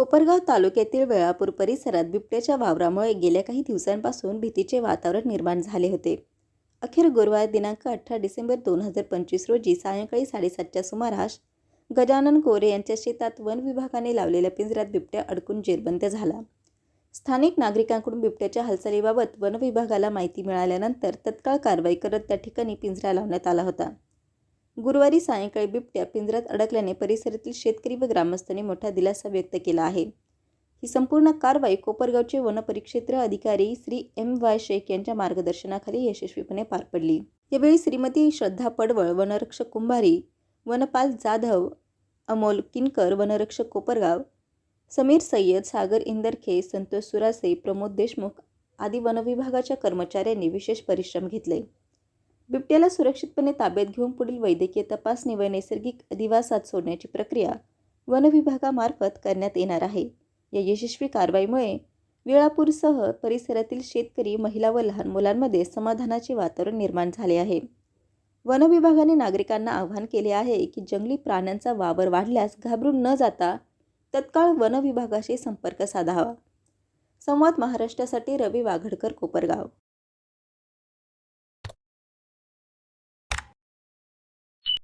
कोपरगाव तालुक्यातील वेळापूर परिसरात बिबट्याच्या वावरामुळे गेल्या काही दिवसांपासून भीतीचे वातावरण निर्माण झाले होते. अखेर गुरुवार दिनांक अठरा डिसेंबर दोन हजार पंचवीस रोजी सायंकाळी साडेसातच्या सुमारास गजानन कोरे यांच्या शेतात वन विभागाने लावलेल्या पिंजऱ्यात बिबट्या अडकून जेरबंद झाला. स्थानिक नागरिकांकडून बिबट्याच्या हालचालीबाबत वन विभागाला माहिती मिळाल्यानंतर तत्काळ कारवाई करत त्या ठिकाणी पिंजरा लावण्यात आला होता. गुरुवारी सायंकाळी बिबट्या पिंजऱ्यात अडकल्याने परिसरातील शेतकरी व ग्रामस्थांनी मोठा दिलासा व्यक्त केला आहे. ही संपूर्ण कारवाई कोपरगावचे वनपरिक्षेत्र अधिकारी श्री एम वाय शेख यांच्या मार्गदर्शनाखाली यशस्वीपणे पार पडली. यावेळी श्रीमती श्रद्धा पडवळ वनरक्षक कुंभारी वनपाल जाधव अमोल किनकर वनरक्षक कोपरगाव समीर सय्यद सागर इंदरखे संतोष सुरासे प्रमोद देशमुख आदी वनविभागाच्या कर्मचाऱ्यांनी विशेष परिश्रम घेतले. बिबट्याला सुरक्षितपणे ताब्यात घेऊन पुढील वैद्यकीय तपासणी व नैसर्गिक अधिवासात सोडण्याची प्रक्रिया वनविभागामार्फत करण्यात येणार आहे. या यशस्वी कारवाईमुळे वेळापूरसह परिसरातील शेतकरी महिला व लहान मुलांमध्ये समाधानाचे वातावरण निर्माण झाले आहे. वनविभागाने नागरिकांना आवाहन केले आहे की जंगली प्राण्यांचा वावर वाढल्यास घाबरून न जाता तत्काळ वनविभागाशी संपर्क साधावा. संवाद महाराष्ट्रासाठी रवी वाघडकर कोपरगाव.